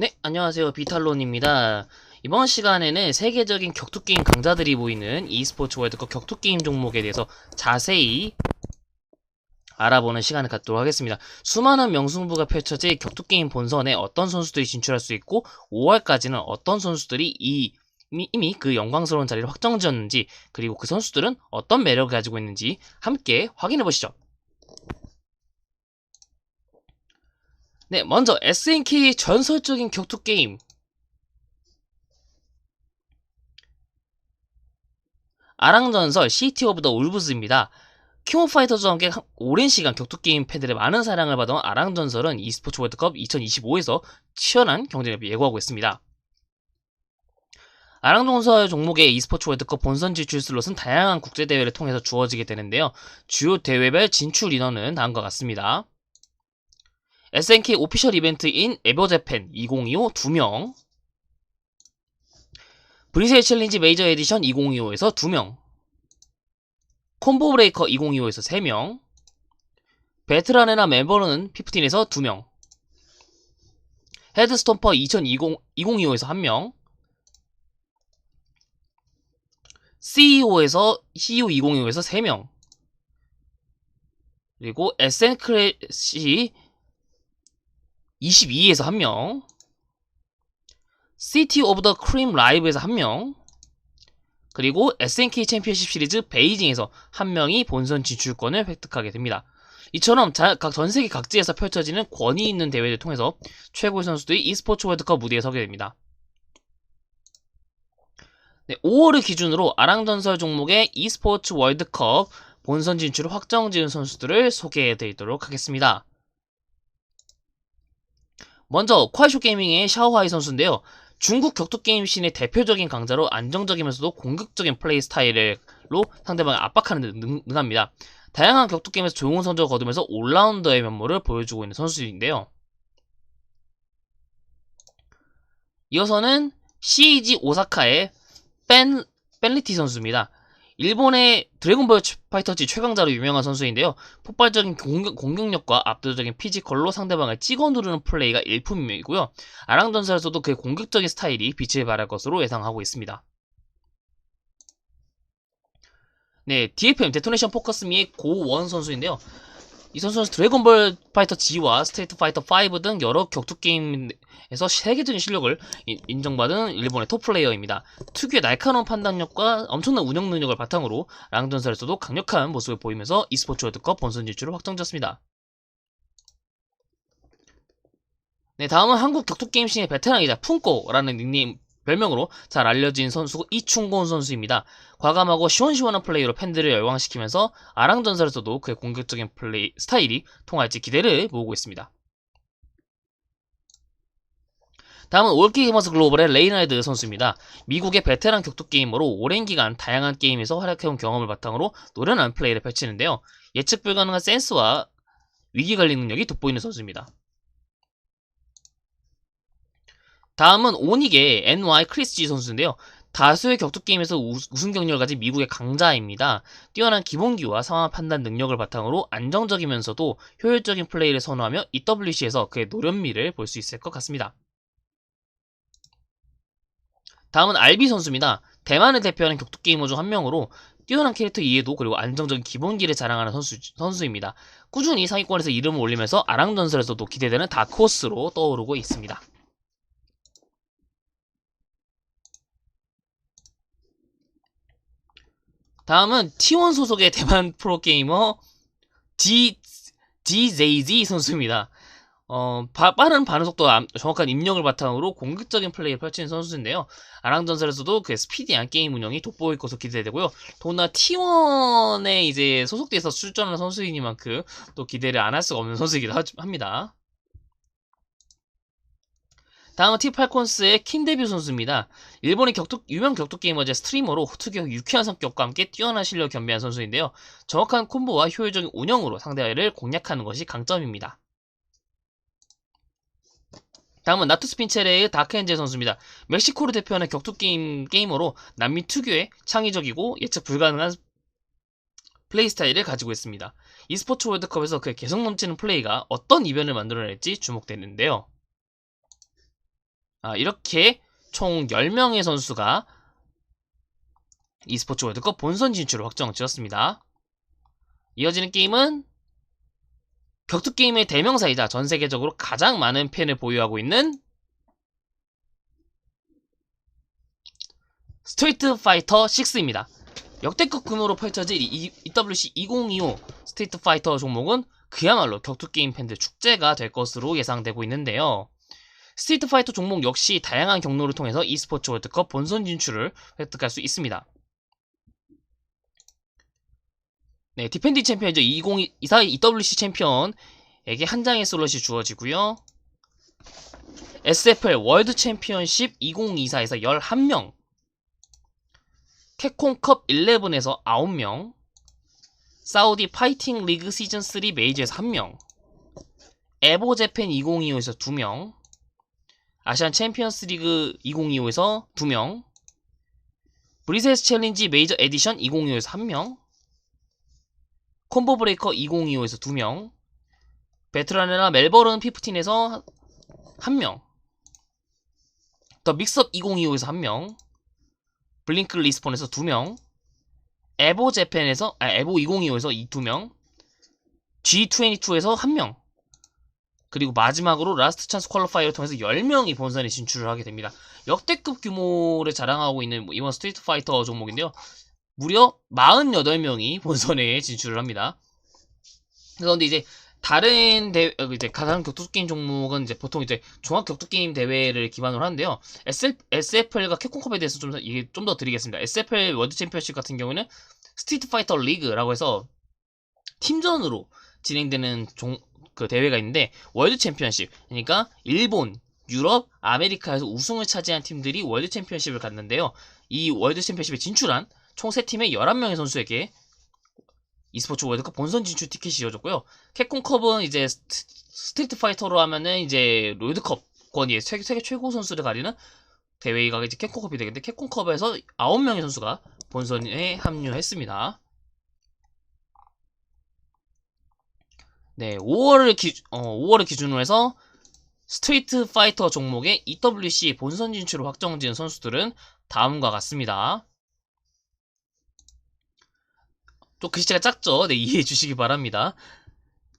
네, 안녕하세요. 비탈론입니다. 이번 시간에는 세계적인 격투게임 강자들이 모이는 e스포츠 월드컵 격투게임 종목에 대해서 자세히 알아보는 시간을 갖도록 하겠습니다. 수많은 명승부가 펼쳐질 격투게임 본선에 어떤 선수들이 진출할 수 있고 5월까지는 어떤 선수들이 이 이미, 이미 그 영광스러운 자리를 확정 지었는지 그리고 그 선수들은 어떤 매력을 가지고 있는지 함께 확인해 보시죠. 네, 먼저 SNK 전설적인 격투 게임 아랑전설 시티 오브 더 울브스입니다. 킹 오브 파이터즈와 함께 한- 오랜 시간 격투 게임 팬들의 많은 사랑을 받아온 아랑전설은 e스포츠 월드컵 2025에서 치열한 경쟁을 예고하고 있습니다. 아랑전설 종목의 e스포츠 월드컵 본선 진출 슬롯은 다양한 국제대회를 통해서 주어지게 되는데요. 주요 대회별 진출 인원은 다음과 같습니다. SNK 오피셜 이벤트인 에버재팬 2025 2명 브리셀 챌린지 메이저 에디션 2025에서 2명 콤보 브레이커 2025에서 3명 베트라네나 멤버는 15에서 2명 헤드스톰퍼 2020, 2025에서 1명 CEO에서 CEO 2025에서 3명 그리고 SN크래시 22에서 1명 시티 오브 더 크림 라이브에서 1명 그리고 SNK 챔피언십 시리즈 베이징에서 1명이 본선 진출권을 획득하게 됩니다. 이처럼 자- 각 전 세계 각지에서 펼쳐지는 권위 있는 대회를 통해서 최고의 선수들이 e스포츠 월드컵 무대에 서게 됩니다. 네, 5월을 기준으로 아랑전설 종목의 e스포츠 월드컵 본선 진출을 확정 지은 선수들을 소개해 드리도록 하겠습니다. 먼저 콰이쇼 게이밍의 샤오하이 선수인데요. 중국 격투 게임 씬의 대표적인 강자로 안정적이면서도 공격적인 플레이 스타일로 상대방을 압박하는 데 능, 능합니다. 다양한 격투 게임에서 좋은 성적을 거두면서 올라운더의 면모를 보여주고 있는 선수인데요. 이어서는 CG 오사카의 뺀 뺀리티 선수입니다. 일본의 드래곤볼 파이터즈 최강자로 유명한 선수인데요. 폭발적인 공격, 공격 력과 압도적인 피지컬로 상대방을 찍어 누르는 플레이가 일품이고요. 아랑전설에서도 그의 공격적인 스타일이 빛을 발할 것으로 예상하고 있습니다. 네, DFM 데토네이션 포커스미의 고원 선수인데요. 이 선수는 드래곤볼 파이터 G와 스트레이트 파이터 5 등 여러 격투 게임에서 세계적인 실력을 인- 인정받은 일본의 톱 플레이어입니다. 특유의 날카로운 판단력과 엄청난 운영 능력을 바탕으로 랑전설에서도 강력한 모습을 보이면서 e스포츠 월드컵 본선 진출을 확정지었습니다. 네, 다음은 한국 격투 게임 씬의 베테랑이자 푼꼬라는 닉네임 별명으로 잘 알려진 선수 이충곤 선수입니다. 과감하고 시원시원한 플레이로 팬들을 열광시키면서 아랑전설에서도 그의 공격적인 플레이 스타일이 통할지 기대를 모으고 있습니다. 다음은 올게이머스 글로벌의 레이나드 선수입니다. 미국의 베테랑 격투 게이머로 오랜 기간 다양한 게임에서 활약해온 경험을 바탕으로 노련한 플레이를 펼치는데요. 예측 불가능한 센스와 위기 관리 능력이 돋보이는 선수입니다. 다음은 오닉의 NY 크리스지 선수인데요. 다수의 격투 게임에서 우승 경력을 가진 미국의 강자입니다. 뛰어난 기본기와 상황 판단 능력을 바탕으로 안정적이면서도 효율적인 플레이를 선호하며 EWC에서 그의 노련미를 볼 수 있을 것 같습니다. 다음은 RB 선수입니다. 대만을 대표하는 격투 게이머 중 한 명으로 뛰어난 캐릭터 이해도 그리고 안정적인 기본기를 자랑하는 선수, 선수입니다. 꾸준히 상위권에서 이름을 올리면서 아랑전설에서도 기대되는 다크호스로 떠오르고 있습니다. 다음은 T1 소속의 대만 프로게이머 G, GJZ 선수입니다. 어, 바- 빠른 반응 속도와 암- 정확한 입력을 바탕으로 공격적인 플레이를 펼치는 선수인데요. 아랑전설에서도 그 스피디한 게임 운영이 돋보일 것으로 기대되고요. 더구나 T1에 이제 소속돼서 출전하는 선수이니만큼 또 기대를 안 할 수가 없는 선수이기도 하- 합니다. 다음은 티팔콘스의 킨데뷰 선수입니다. 일본의 격투, 유명 격투 게이머제 스트리머로 특유의 유쾌한 성격과 함께 뛰어난 실력을 겸비한 선수인데요. 정확한 콤보와 효율적인 운영으로 상대를 공략하는 것이 강점입니다. 다음은 나투스 핀체레의 다크엔젤 선수입니다. 멕시코를 대표하는 격투 게임 게이머로 남미 특유의 창의적이고 예측 불가능한 플레이 스타일을 가지고 있습니다. e스포츠 월드컵에서 그의 개성 넘치는 플레이가 어떤 이변을 만들어낼지 주목되는데요. 아, 이렇게 총 10명의 선수가 e스포츠 월드컵 본선 진출을 확정 지었습니다. 이어지는 게임은 격투 게임의 대명사이자 전 세계적으로 가장 많은 팬을 보유하고 있는 스트리트 파이터 6입니다. 역대급 규모로 펼쳐질 이- EWC 2025 스트리트 파이터 종목은 그야말로 격투 게임 팬들 축제가 될 것으로 예상되고 있는데요. 스트리트 파이터 종목 역시 다양한 경로를 통해서 e스포츠 월드컵 본선 진출을 획득할 수 있습니다. 네, 디펜딩 챔피언이죠. 2024 EWC 챔피언에게 한 장의 슬롯이 주어지고요. SFL 월드 챔피언십 2024에서 11명, 캡콤컵 11에서 9명, 사우디 파이팅 리그 시즌 3 메이저에서 1명, 에보 재팬 2025에서 2명, 아시안 챔피언스 리그 2025에서 2명, 브리세스 챌린지 메이저 에디션 2025에서 1명, 콤보 브레이커 2025에서 2명, 베트라네나 멜버른 15에서 1명, 더 믹스업 2025에서 1명, 블링크 리스폰에서 2명, 에보 재팬에서, 아, 에보 2025에서 이 2명, G22에서 1명, 그리고 마지막으로 라스트 찬스 퀄리파이어를 통해서 10명이 본선에 진출을 하게 됩니다. 역대급 규모를 자랑하고 있는 뭐 이번 스트리트 파이터 종목인데요. 무려 48명이 본선에 진출을 합니다. 그런데 이제 다른 대 어, 이제 가상 격투 게임 종목은 이제 보통 이제 종합 격투 게임 대회를 기반으로 하는데요. SL, SFL과 캡콤컵에 대해서 좀 이게 좀 더 드리겠습니다. SFL 월드 챔피언십 같은 경우는 스트리트 파이터 리그라고 해서 팀전으로 진행되는 종, 그 대회가 있는데 월드 챔피언십 그러니까 일본, 유럽, 아메리카에서 우승을 차지한 팀들이 월드 챔피언십을 갖는데요. 이 월드 챔피언십에 진출한 총 3팀의 11명의 선수에게 e스포츠 월드컵 본선 진출 티켓이 이어졌고요. 캡콤컵은 이제 스트- 스트리트 파이터로 하면은 이제 롤드컵권이 세계, 세계 최고 선수를 가리는 대회가 이제 캡콤컵이 되겠는데 캡콤컵에서 9명의 선수가 본선에 합류했습니다. 네, 5월을 기, 어, 5월을 기준으로 해서 스트리트 파이터 종목의 EWC 본선 진출을 확정지은 선수들은 다음과 같습니다. 또 글씨가 작죠? 네, 이해해 주시기 바랍니다.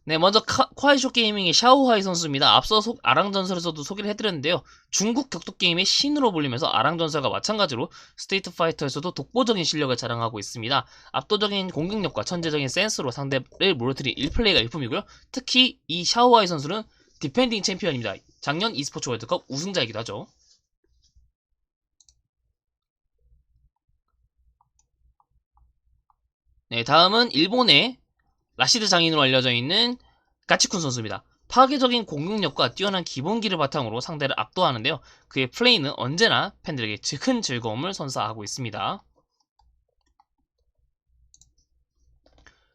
네, 먼저 카, 콰이쇼 게이밍의 샤오하이 선수입니다. 앞서 소, 아랑전설에서도 소개를 해드렸는데요. 중국 격투 게임의 신으로 불리면서 아랑전설과 마찬가지로 스트리트 파이터에서도 독보적인 실력을 자랑하고 있습니다. 압도적인 공격력과 천재적인 센스로 상대를 무너뜨린 1플레이가 일품이고요. 특히 이 샤오하이 선수는 디펜딩 챔피언입니다. 작년 e스포츠 월드컵 우승자이기도 하죠. 네, 다음은 일본의 라시드 장인으로 알려져 있는 가치쿤 선수입니다. 파괴적인 공격력과 뛰어난 기본기를 바탕으로 상대를 압도하는데요. 그의 플레이는 언제나 팬들에게 큰 즐거움을 선사하고 있습니다.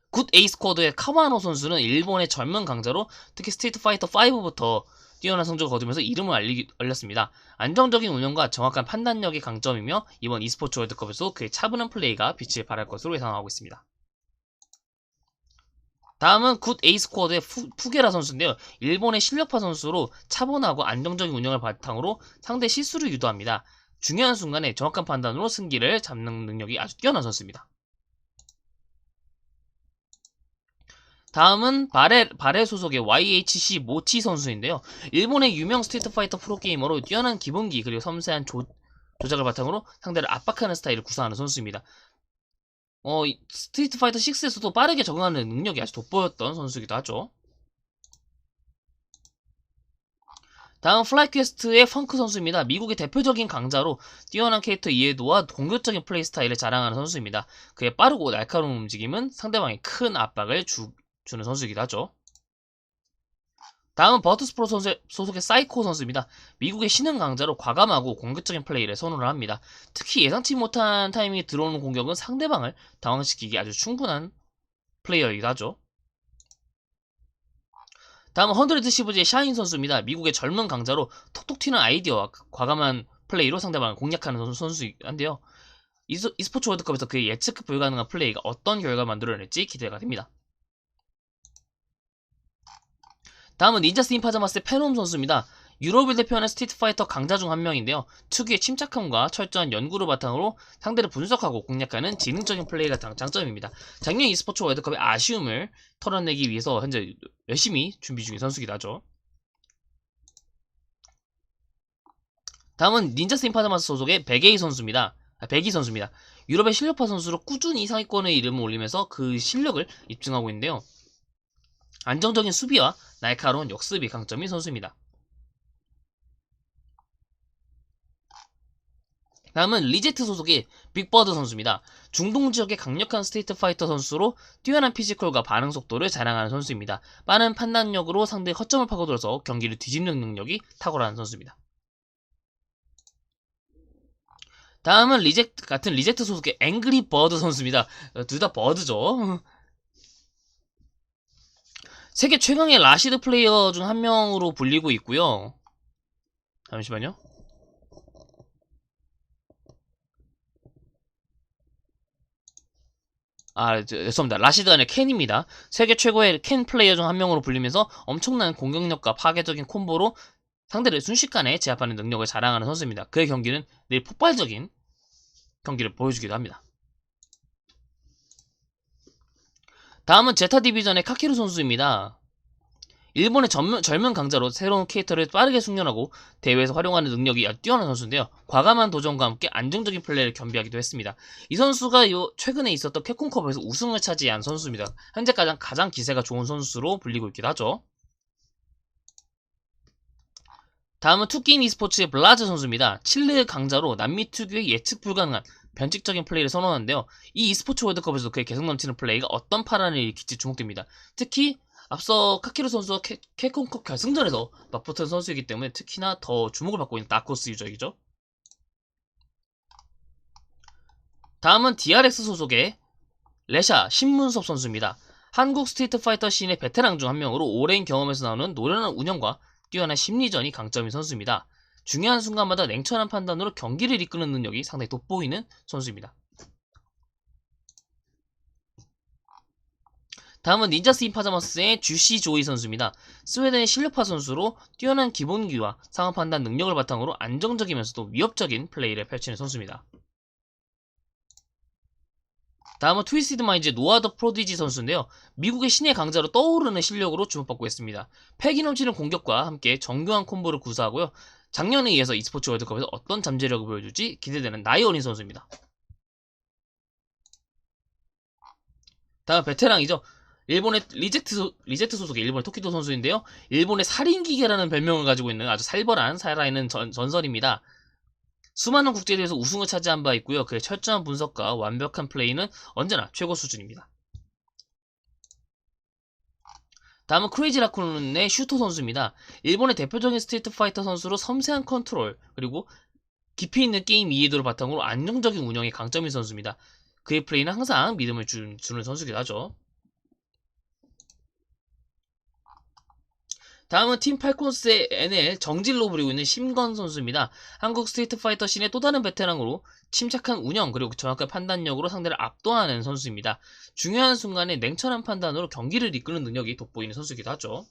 굿 에이스코드의 카와노 선수는 일본의 젊은 강자로 특히 스트리트 파이터 5부터 뛰어난 성적을 거두면서 이름을 알리, 알렸습니다. 안정적인 운영과 정확한 판단력이 강점이며 이번 e스포츠 월드컵에서 그의 차분한 플레이가 빛을 발할 것으로 예상하고 있습니다. 다음은 굿 에이스코어드의 푸, 푸게라 선수인데요. 일본의 실력파 선수로 차분하고 안정적인 운영을 바탕으로 상대 실수를 유도합니다. 중요한 순간에 정확한 판단으로 승기를 잡는 능력이 아주 뛰어난 선수입니다. 다음은 바레, 바레 소속의 YHC 모치 선수인데요. 일본의 유명 스트리트 파이터 프로게이머로 뛰어난 기본기 그리고 섬세한 조, 조작을 바탕으로 상대를 압박하는 스타일을 구사하는 선수입니다. 어, 이 스트리트 파이터 6에서도 빠르게 적응하는 능력이 아주 돋보였던 선수이기도 하죠. 다음 플라이 퀘스트의 펑크 선수입니다. 미국의 대표적인 강자로 뛰어난 캐릭터 이해도와 공격적인 플레이 스타일을 자랑하는 선수입니다. 그의 빠르고 날카로운 움직임은 상대방에 큰 압박을 주, 주는 선수이기도 하죠. 다음은 버트스프로 선수, 소속의 사이코 선수입니다. 미국의 신흥 강자로 과감하고 공격적인 플레이를 선호를 합니다. 특히 예상치 못한 타이밍에 들어오는 공격은 상대방을 당황시키기 아주 충분한 플레이어이기도 하죠. 다음은 헌드레드 시브즈의 샤인 선수입니다. 미국의 젊은 강자로 톡톡 튀는 아이디어와 과감한 플레이로 상대방을 공략하는 선수인데요. e스포츠 월드컵에서 그의 예측 불가능한 플레이가 어떤 결과를 만들어낼지 기대가 됩니다. 다음은 닌자 스인 파자마스의 페놈 선수입니다. 유럽을 대표하는 스트리트 파이터 강자 중 한 명인데요. 특유의 침착함과 철저한 연구를 바탕으로 상대를 분석하고 공략하는 지능적인 플레이가 장- 장점입니다. 작년 e스포츠 월드컵의 아쉬움을 털어내기 위해서 현재 열심히 준비 중인 선수이기도 하죠. 다음은 닌자 스 인파드마스 소속의 베게이 선수입니다. 아, 베기 선수입니다. 유럽의 실력파 선수로 꾸준히 상위권의 이름을 올리면서 그 실력을 입증하고 있는데요. 안정적인 수비와 날카로운 역습이 강점인 선수입니다. 다음은 리제트 소속의 빅버드 선수입니다. 중동 지역의 강력한 스테이트 파이터 선수로 뛰어난 피지컬과 반응 속도를 자랑하는 선수입니다. 빠른 판단력으로 상대의 허점을 파고들어서 경기를 뒤집는 능력이 탁월한 선수입니다. 다음은 리젝트 같은 리젝트 소속의 앵그리 버드 선수입니다. 둘 다 버드죠. 세계 최강의 라시드 플레이어 중 한 명으로 불리고 있고요. 잠시만요. 아, 저, 죄송합니다. 라시드가 아니라 켄입니다. 세계 최고의 켄 플레이어 중 한 명으로 불리면서 엄청난 공격력과 파괴적인 콤보로 상대를 순식간에 제압하는 능력을 자랑하는 선수입니다. 그의 경기는 늘 폭발적인 경기를 보여주기도 합니다. 다음은 제타 디비전의 카키루 선수입니다. 일본의 젊은, 젊은 강자로 새로운 캐릭터를 빠르게 숙련하고 대회에서 활용하는 능력이 뛰어난 선수인데요. 과감한 도전과 함께 안정적인 플레이를 겸비하기도 했습니다. 이 선수가 요 최근에 있었던 캡콤컵에서 우승을 차지한 선수입니다. 현재 가장 가장 기세가 좋은 선수로 불리고 있기도 하죠. 다음은 투게임 e스포츠의 블라즈 선수입니다. 칠레 강자로 남미 특유의 예측 불가능한 변칙적인 플레이를 선언하는데요. 이 e스포츠 월드컵에서도 그의 개성 넘치는 플레이가 어떤 파란을 일으킬지 주목됩니다. 특히 앞서 카키루 선수와 캐, 캡콤컵 결승전에서 맞붙은 선수이기 때문에 특히나 더 주목을 받고 있는 다크호스 유저이죠. 다음은 DRX 소속의 레샤 신문섭 선수입니다. 한국 스트리트 파이터 씬의 베테랑 중 한 명으로 오랜 경험에서 나오는 노련한 운영과 뛰어난 심리전이 강점인 선수입니다. 중요한 순간마다 냉철한 판단으로 경기를 이끄는 능력이 상당히 돋보이는 선수입니다. 다음은 닌자 스 인 파자마스의 주시 조이 선수입니다. 스웨덴의 실력파 선수로 뛰어난 기본기와 상황 판단 능력을 바탕으로 안정적이면서도 위협적인 플레이를 펼치는 선수입니다. 다음은 트위스티드 마인즈의 노아 더 프로디지 선수인데요. 미국의 신의 강자로 떠오르는 실력으로 주목받고 있습니다. 패기 넘치는 공격과 함께 정교한 콤보를 구사하고요. 작년에 이어서 e스포츠 월드컵에서 어떤 잠재력을 보여줄지 기대되는 나이 어린 선수입니다. 다음 베테랑이죠. 일본의 리젝트, 소, 리젝트 소속의 일본의 토키도 선수인데요. 일본의 살인기계라는 별명을 가지고 있는 아주 살벌한 살아있는 전, 전설입니다. 수많은 국제대회에서 우승을 차지한 바 있고요. 그의 철저한 분석과 완벽한 플레이는 언제나 최고 수준입니다. 다음은 크레이지 라쿤의 슈터 선수입니다. 일본의 대표적인 스트리트 파이터 선수로 섬세한 컨트롤 그리고 깊이 있는 게임 이해도를 바탕으로 안정적인 운영이 강점인 선수입니다. 그의 플레이는 항상 믿음을 주, 주는 선수기도 하죠. 다음은 팀 팔콘스의 NL 정질로 부리고 있는 심건 선수입니다. 한국 스트리트 파이터 씬의 또 다른 베테랑으로 침착한 운영 그리고 정확한 판단력으로 상대를 압도하는 선수입니다. 중요한 순간에 냉철한 판단으로 경기를 이끄는 능력이 돋보이는 선수이기도 하죠.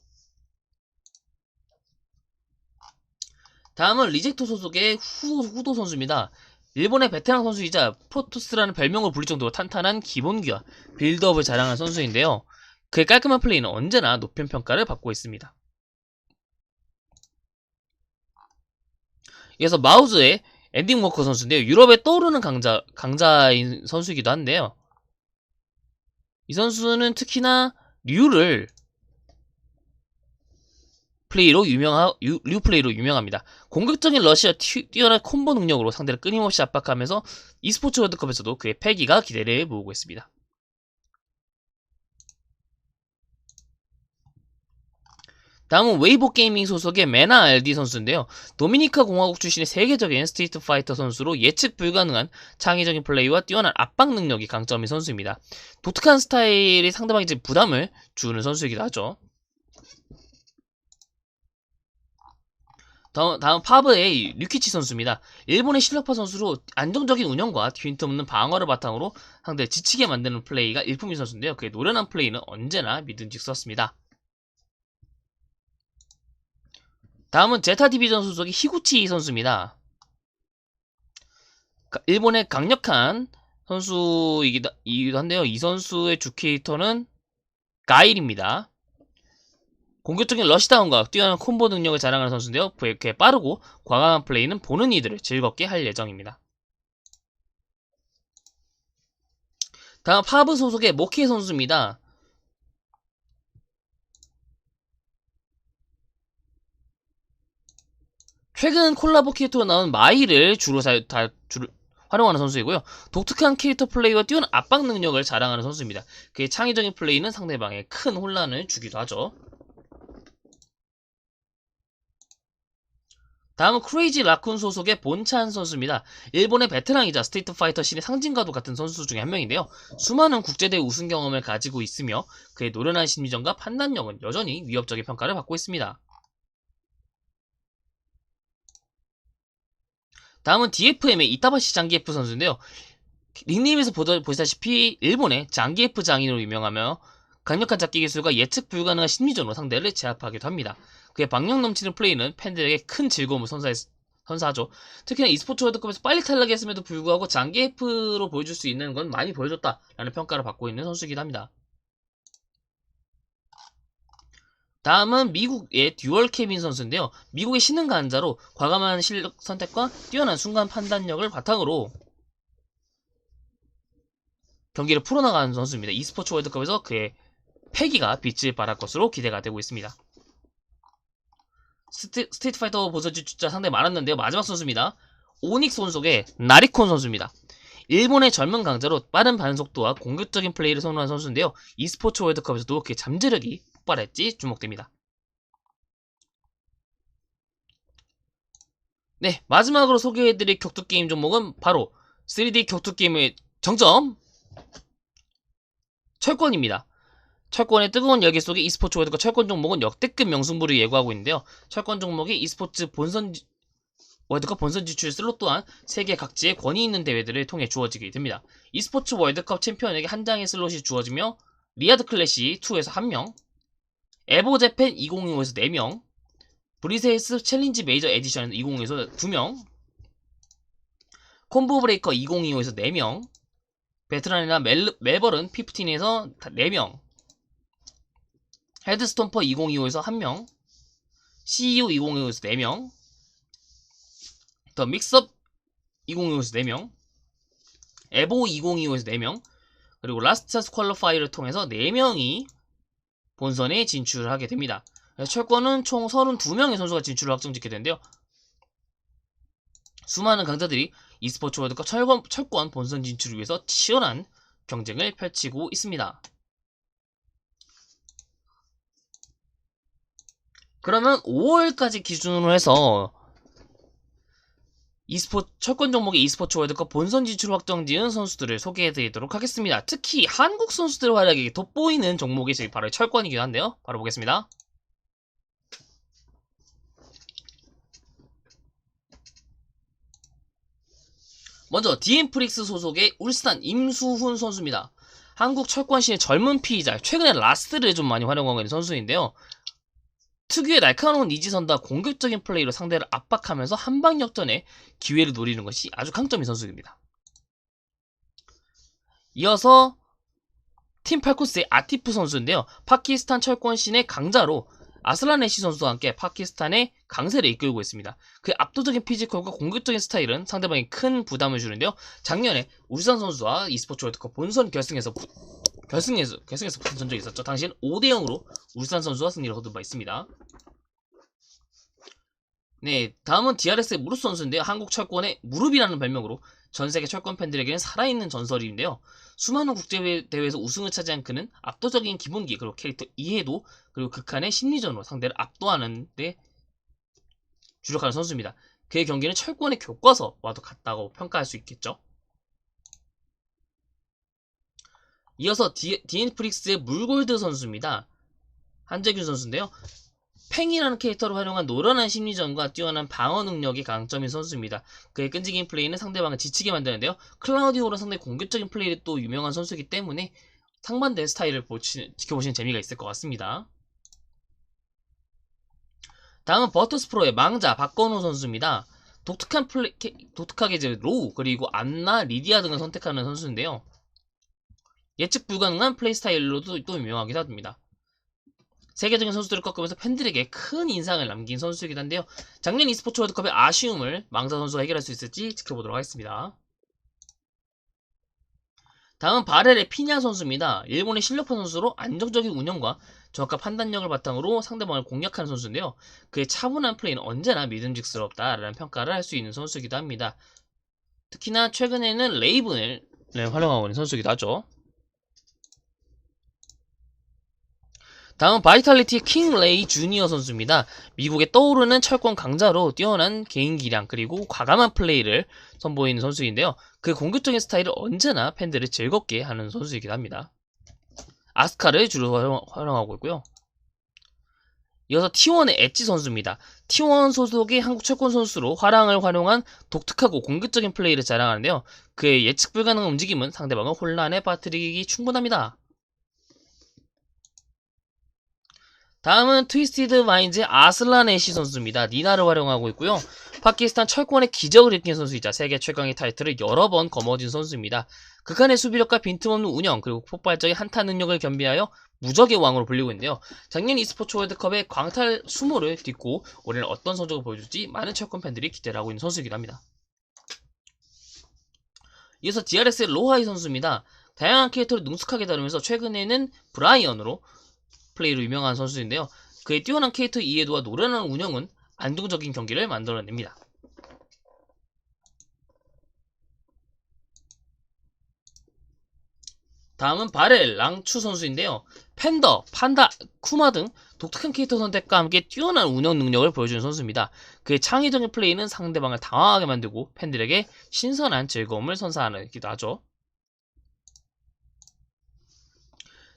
다음은 리젝토 소속의 후, 후도 선수입니다. 일본의 베테랑 선수이자 프로토스라는 별명을 불릴 정도로 탄탄한 기본기와 빌드업을 자랑한 선수인데요. 그의 깔끔한 플레이는 언제나 높은 평가를 받고 있습니다. 이어서 마우즈의 엔딩 워커 선수인데요. 유럽에 떠오르는 강자, 강자인 선수이기도 한데요. 이 선수는 특히나 류를 플레이로 유명하, 유, 류 플레이로 유명합니다. 공격적인 러시아 튀, 뛰어난 콤보 능력으로 상대를 끊임없이 압박하면서 e스포츠 월드컵에서도 그의 패기가 기대를 모으고 있습니다. 다음은 웨이보 게이밍 소속의 메나 알디 선수인데요. 도미니카 공화국 출신의 세계적인 스트리트 파이터 선수로 예측 불가능한 창의적인 플레이와 뛰어난 압박 능력이 강점인 선수입니다. 독특한 스타일이 상대방에게 부담을 주는 선수이기도 하죠. 다음, 다음 파브의 류키치 선수입니다. 일본의 실력파 선수로 안정적인 운영과 빈틈없는 방어를 바탕으로 상대를 지치게 만드는 플레이가 일품인 선수인데요. 그의 노련한 플레이는 언제나 믿음직스럽습니다. 다음은 제타 디비전 소속의 히구치 선수입니다. 가- 일본의 강력한 선수이기도 이기도 한데요. 이 선수의 주 캐릭터는 가일입니다. 공격적인 러시다운과 뛰어난 콤보 능력을 자랑하는 선수인데요. 이렇게 빠르고 과감한 플레이는 보는 이들을 즐겁게 할 예정입니다. 다음 파브 소속의 모키 선수입니다. 최근 콜라보 캐릭터로 나온 마이를 주로 사, 다, 주로 활용하는 선수이고요. 독특한 캐릭터 플레이와 뛰어난 압박 능력을 자랑하는 선수입니다. 그의 창의적인 플레이는 상대방에 큰 혼란을 주기도 하죠. 다음은 크레이지 라쿤 소속의 본찬 선수입니다. 일본의 베테랑이자 스트리트 파이터 신의 상징과도 같은 선수 중에 한 명인데요. 수많은 국제대회 우승 경험을 가지고 있으며 그의 노련한 심리전과 판단력은 여전히 위협적인 평가를 받고 있습니다. 다음은 DFM의 이타바시 장기F 선수인데요. 닉네임에서 보시다시피 일본의 장기F 장인으로 유명하며 강력한 잡기 기술과 예측 불가능한 심리전으로 상대를 제압하기도 합니다. 그의 방력 넘치는 플레이는 팬들에게 큰 즐거움을 선사했, 선사하죠. 특히나 e스포츠 월드컵에서 빨리 탈락했음에도 불구하고 장기 F로 보여줄 수 있는 건 많이 보여줬다라는 평가를 받고 있는 선수이기도 합니다. 다음은 미국의 듀얼 케빈 선수인데요. 미국의 신흥 간자로 과감한 실력 선택과 뛰어난 순간 판단력을 바탕으로 경기를 풀어나가는 선수입니다. e스포츠 월드컵에서 그의 패기가 빛을 발할 것으로 기대가 되고 있습니다. 스트, 스트리트 파이터 보서지 숫자 상당히 많았는데요. 마지막 선수입니다. 오닉 손속의 나리콘 선수입니다. 일본의 젊은 강자로 빠른 반속도와 공격적인 플레이를 선호한 선수인데요. e스포츠 월드컵에서도 그의 잠재력이 폭발했지 주목됩니다. 네, 마지막으로 소개해드릴 격투게임 종목은 바로 3D 격투게임의 정점 철권입니다. 철권의 뜨거운 열기 속에 e스포츠 월드컵 철권 종목은 역대급 명승부를 예고하고 있는데요. 철권 종목이 e스포츠 본선 지- 월드컵 본선 진출 슬롯 또한 세계 각지의 권위 있는 대회들을 통해 주어지게 됩니다. e스포츠 월드컵 챔피언에게 한 장의 슬롯이 주어지며 리아드 클래시 2에서 1명, 에보 재팬 2025에서 4명, 브리세이스 챌린지 메이저 에디션 2025에서 2명, 콤보 브레이커 2025에서 4명, 베트남이나 멜, 멜버른 15에서 4명, 헤드스톰퍼 2025에서 1명, CU 2025에서 4명, 더 믹스업 2025에서 4명, 에보 2025에서 4명, 그리고 라스트 스퀄러파이를 통해서 4명이 본선에 진출을 하게 됩니다. 그래서 철권은 총 32명의 선수가 진출을 확정짓게 되는데요. 수많은 강자들이 e스포츠 월드컵 철권, 철권 본선 진출을 위해서 치열한 경쟁을 펼치고 있습니다. 그러면 5월까지 기준으로 해서 e스포츠 철권 종목의 e스포츠 월드컵 본선 진출 확정 지은 선수들을 소개해드리도록 하겠습니다. 특히 한국 선수들의 활약이 돋보이는 종목이 저희 바로 철권이기도 한데요. 바로 보겠습니다. 먼저 디엠프릭스 소속의 울산 임수훈 선수입니다. 한국 철권신의 젊은 피의자, 최근에 라스트를 좀 많이 활용하고 있는 선수인데요. 특유의 날카로운 이지선다 공격적인 플레이로 상대를 압박하면서 한방 역전에 기회를 노리는 것이 아주 강점인 선수입니다. 이어서 팀 팔코스의 아티프 선수인데요. 파키스탄 철권신의 강자로 아슬란 애시 선수와 함께 파키스탄의 강세를 이끌고 있습니다. 그의 압도적인 피지컬과 공격적인 스타일은 상대방에 큰 부담을 주는데요. 작년에 울산 선수와 e스포츠 월드컵 본선 결승에서 부- 결승에서 결승에서 붙은 적이 있었죠. 당시엔 5대 0으로 울산 선수와 승리를 거둔 바 있습니다. 네, 다음은 DRS의 무릎 선수인데요. 한국 철권의 무릎이라는 별명으로 전 세계 철권 팬들에게는 살아있는 전설인데요. 수많은 국제대회에서 우승을 차지한 그는 압도적인 기본기 그리고 캐릭터 이해도 그리고 극한의 심리전으로 상대를 압도하는 데 주력하는 선수입니다. 그의 경기는 철권의 교과서와도 같다고 평가할 수 있겠죠. 이어서 디, 디엔프릭스의 물골드 선수입니다. 한재균 선수인데요. 팽이라는 캐릭터를 활용한 노련한 심리전과 뛰어난 방어 능력이 강점인 선수입니다. 그의 끈질긴 플레이는 상대방을 지치게 만드는데요. 클라우디오로 상당히 공격적인 플레이를 또 유명한 선수이기 때문에 상반된 스타일을 보시, 지켜보시는 재미가 있을 것 같습니다. 다음은 버터스프로의 망자 박건우 선수입니다. 독특한 플레이, 캐- 독특하게 이제 로우 그리고 안나 리디아 등을 선택하는 선수인데요. 예측 불가능한 플레이 스타일로도 또 유명하기도 합니다. 세계적인 선수들을 꺾으면서 팬들에게 큰 인상을 남긴 선수이기도 한데요. 작년 e스포츠 월드컵의 아쉬움을 망자 선수가 해결할 수 있을지 지켜보도록 하겠습니다. 다음은 바렐의 피냐 선수입니다. 일본의 실력파 선수로 안정적인 운영과 정확한 판단력을 바탕으로 상대방을 공략하는 선수인데요. 그의 차분한 플레이는 언제나 믿음직스럽다라는 평가를 할 수 있는 선수이기도 합니다. 특히나 최근에는 레이븐을 네, 활용하고 있는 선수이기도 하죠. 다음 바이탈리티 킹 레이 주니어 선수입니다. 미국의 떠오르는 철권 강자로 뛰어난 개인 기량 그리고 과감한 플레이를 선보이는 선수인데요. 그 공격적인 스타일을 언제나 팬들을 즐겁게 하는 선수이기도 합니다. 아스카를 주로 활용, 활용하고 있고요. 이어서 T1의 엣지 선수입니다. T1 소속의 한국 채권 선수로 화랑을 활용한 독특하고 공격적인 플레이를 자랑하는데요. 그의 예측 불가능한 움직임은 상대방을 혼란에 빠뜨리기 충분합니다. 다음은 트위스티드 마인즈의 아슬란 애시 선수입니다. 니나를 활용하고 있고요. 파키스탄 철권의 기적을 일으킨 선수이자 세계 최강의 타이틀을 여러 번 거머쥔 선수입니다. 극한의 수비력과 빈틈없는 운영 그리고 폭발적인 한타 능력을 겸비하여 무적의 왕으로 불리고 있는데요. 작년 e스포츠 월드컵의 광탈 수모를 딛고 올해는 어떤 성적을 보여줄지 많은 철권 팬들이 기대를 하고 있는 선수이기도 합니다. 이어서 DRS의 로하이 선수입니다. 다양한 캐릭터를 능숙하게 다루면서 최근에는 브라이언으로 플레이로 유명한 선수인데요. 그의 뛰어난 캐릭터 이해도와 노련한 운영은 안정적인 경기를 만들어냅니다. 다음은 바렐 랑추 선수인데요. 팬더, 판다, 쿠마 등 독특한 캐릭터 선택과 함께 뛰어난 운영 능력을 보여주는 선수입니다. 그의 창의적인 플레이는 상대방을 당황하게 만들고 팬들에게 신선한 즐거움을 선사하기도 하죠.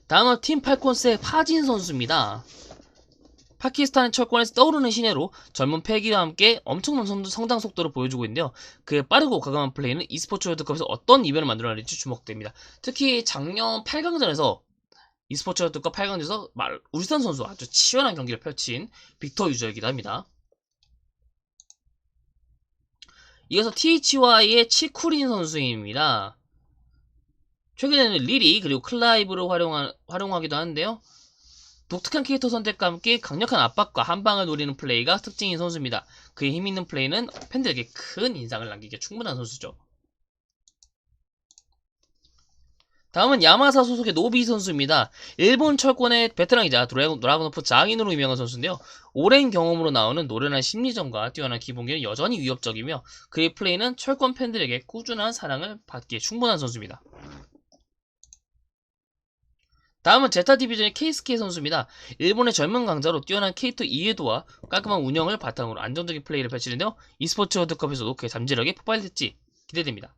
다음은 팀 팔콘스의 파진 선수입니다. 파키스탄 철권에서 떠오르는 신예로 젊은 패기와 함께 엄청난 성- 성장 속도를 보여주고 있는데요. 그의 빠르고 과감한 플레이는 e스포츠 월드컵에서 어떤 이변을 만들어낼지 주목됩니다. 특히 작년 8강전에서 e스포츠 월드컵 8강전에서 말- 울산 선수 아주 치열한 경기를 펼친 빅터 유저이기도 합니다. 이어서 THY의 치쿠린 선수입니다. 최근에는 리리 그리고 클라이브를 활용하, 활용하기도 하는데요. 독특한 캐릭터 선택과 함께 강력한 압박과 한방을 노리는 플레이가 특징인 선수입니다. 그의 힘있는 플레이는 팬들에게 큰 인상을 남기기에 충분한 선수죠. 다음은 야마사 소속의 노비 선수입니다. 일본 철권의 베테랑이자 드라곤오프 장인으로 유명한 선수인데요. 오랜 경험으로 나오는 노련한 심리전과 뛰어난 기본기는 여전히 위협적이며 그의 플레이는 철권 팬들에게 꾸준한 사랑을 받기에 충분한 선수입니다. 다음은 제타 디비전의 케이스케이 선수입니다. 일본의 젊은 강자로 뛰어난 캐릭터 이해도와 깔끔한 운영을 바탕으로 안정적인 플레이를 펼치는데요. e스포츠 월드컵에서도 그의 잠재력이 폭발될지 기대됩니다.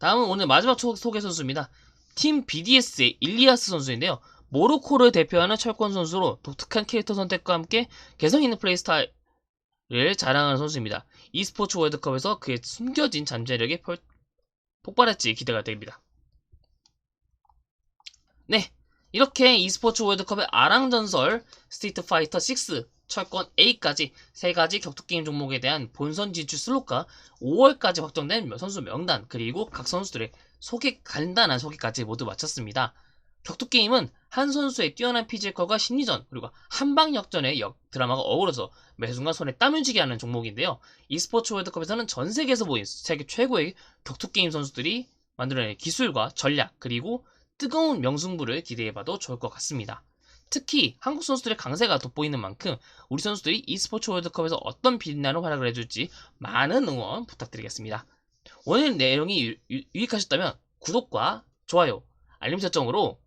다음은 오늘 마지막 소- 소개 선수입니다. 팀 BDS의 일리아스 선수인데요. 모로코를 대표하는 철권 선수로 독특한 캐릭터 선택과 함께 개성 있는 플레이 스타일을 자랑하는 선수입니다. e스포츠 월드컵에서 그의 숨겨진 잠재력이 펄- 폭발할지 기대가 됩니다. 네, 이렇게 e스포츠 월드컵의 아랑전설 스트리트 파이터 6 철권 A까지 세 가지 격투 게임 종목에 대한 본선 진출 슬롯과 5월까지 확정된 선수 명단 그리고 각 선수들의 소개 간단한 소개까지 모두 마쳤습니다. 격투 게임은 한 선수의 뛰어난 피지컬과 심리전 그리고 한방 역전의 역 드라마가 어우러져 매 순간 손에 땀 흘지게 하는 종목인데요. e스포츠 월드컵에서는 전 세계에서 모인 세계 최고의 격투 게임 선수들이 만들어낸 기술과 전략 그리고 뜨거운 명승부를 기대해봐도 좋을 것 같습니다. 특히 한국 선수들의 강세가 돋보이는 만큼 우리 선수들이 e스포츠 월드컵에서 어떤 빛나는 활약을 해줄지 많은 응원 부탁드리겠습니다. 오늘 내용이 유, 유, 유익하셨다면 구독과 좋아요, 알림 설정으로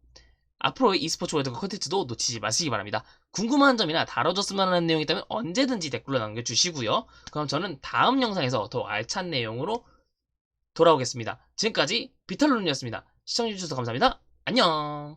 앞으로의 e스포츠 월드컵 콘텐츠도 놓치지 마시기 바랍니다. 궁금한 점이나 다뤄줬으면 하는 내용이 있다면 언제든지 댓글로 남겨주시고요. 그럼 저는 다음 영상에서 더 알찬 내용으로 돌아오겠습니다. 지금까지 비탈론이었습니다. 시청해주셔서 감사합니다. 안녕!